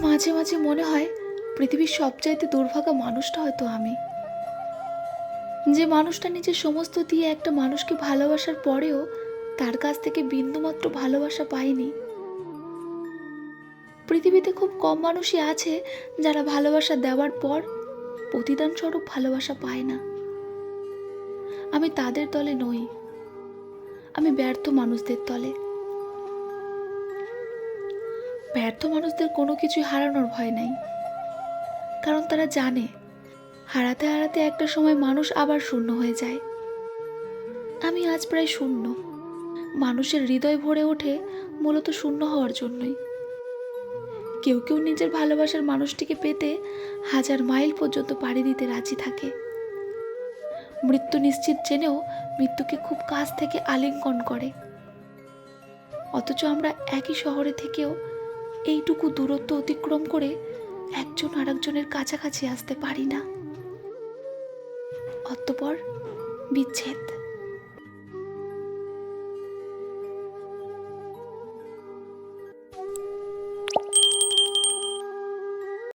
মাঝে মাঝে মনে হয় পৃথিবীর সবচাইতে দুর্ভাগা মানুষটা হয়তো আমি। যে মানুষটা নিজের সমস্ত দিয়ে একটা মানুষকে ভালোবাসার পরেও তার কাছ থেকে বিন্দুমাত্র ভালোবাসা পায়নি। পৃথিবীতে খুব কম মানুষই আছে যারা ভালোবাসা দেওয়ার পর প্রতিদান স্বরূপ ভালোবাসা পায় না। আমি তাদের দলে নই। আমি ব্যর্থ মানুষদের দলে। ব্যর্থ মানুষদের কোনো কিছুই হারানোর ভয় নাই। কারণ তারা জানে, হারাতে হারাতে একটা সময় মানুষ আবার শূন্য হয়ে যায়। আমি আজ প্রায় শূন্য। মানুষের হৃদয় ভরে ওঠে মূলত শূন্য হওয়ার জন্যই। কেউ কেউ নিজের ভালোবাসার মানুষটিকে পেতে হাজার মাইল পর্যন্ত পাড়ি দিতে রাজি থাকে। মৃত্যু নিশ্চিত জেনেও মৃত্যুকে খুব কাছ থেকে আলিঙ্গন করে। অথচ আমরা একই শহরে থেকেও এইটুকু দূরত্ব অতিক্রম করে একজন আরেকজনের কাছাকাছি আসতে পারি না। অতপর বিচ্ছেদ।